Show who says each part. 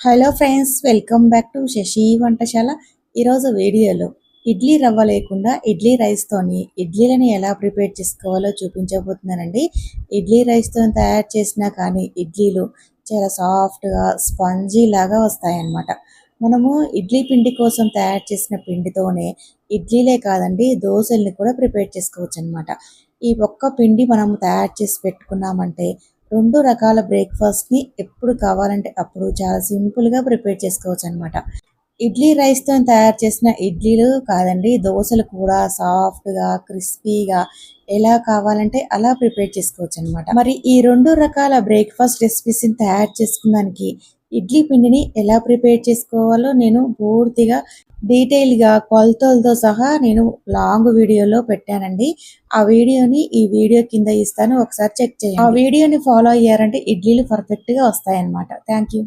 Speaker 1: Hello friends welcome back to Shashi Vantashala. ఈరోజు వీడియోలో ఇడ్లీ రవ్వ లేకుండా ఇడ్లీ రైస్తోని ఇడ్లీలను ఎలా ప్రిపేర్ చేసుకోవాలో చూపించబోతున్నానండి. ఇడ్లీ రైస్తో తయారు చేసినా కానీ ఇడ్లీలు చాలా సాఫ్ట్గా స్పంజీ లాగా వస్తాయన్నమాట. మనము ఇడ్లీ పిండి కోసం తయారు చేసిన పిండితోనే ఇడ్లీలే కాదండి దోశల్ని కూడా ప్రిపేర్ చేసుకోవచ్చు అనమాట ఈ ఒక్క పిండి మనం తయారు చేసి పెట్టుకున్నామంటే రెండు రకాల బ్రేక్ఫాస్ట్ని ఎప్పుడు కావాలంటే అప్పుడు చాలా సింపుల్గా ప్రిపేర్ చేసుకోవచ్చు అనమాట ఇడ్లీ రైస్తో తయారు చేసిన ఇడ్లీలు కాదండి దోశలు కూడా సాఫ్ట్గా క్రిస్పీగా ఎలా కావాలంటే అలా ప్రిపేర్ చేసుకోవచ్చు అనమాట మరి ఈ రెండు రకాల బ్రేక్ఫాస్ట్ రెసిపీస్ని తయారు చేసుకున్నానికి ఇడ్లీ పిండిని ఎలా ప్రిపేర్ చేసుకోవాలో నేను పూర్తిగా డీటెయిల్గా కొలతలతో సహా నేను లాంగ్ వీడియోలో పెట్టానండి. ఆ వీడియోని ఈ వీడియో కింద ఇస్తాను. ఒకసారి చెక్ చేయండి. ఆ వీడియోని ఫాలో అయ్యారంటే ఇడ్లీలు పర్ఫెక్ట్గా వస్తాయన్నమాట. Thank you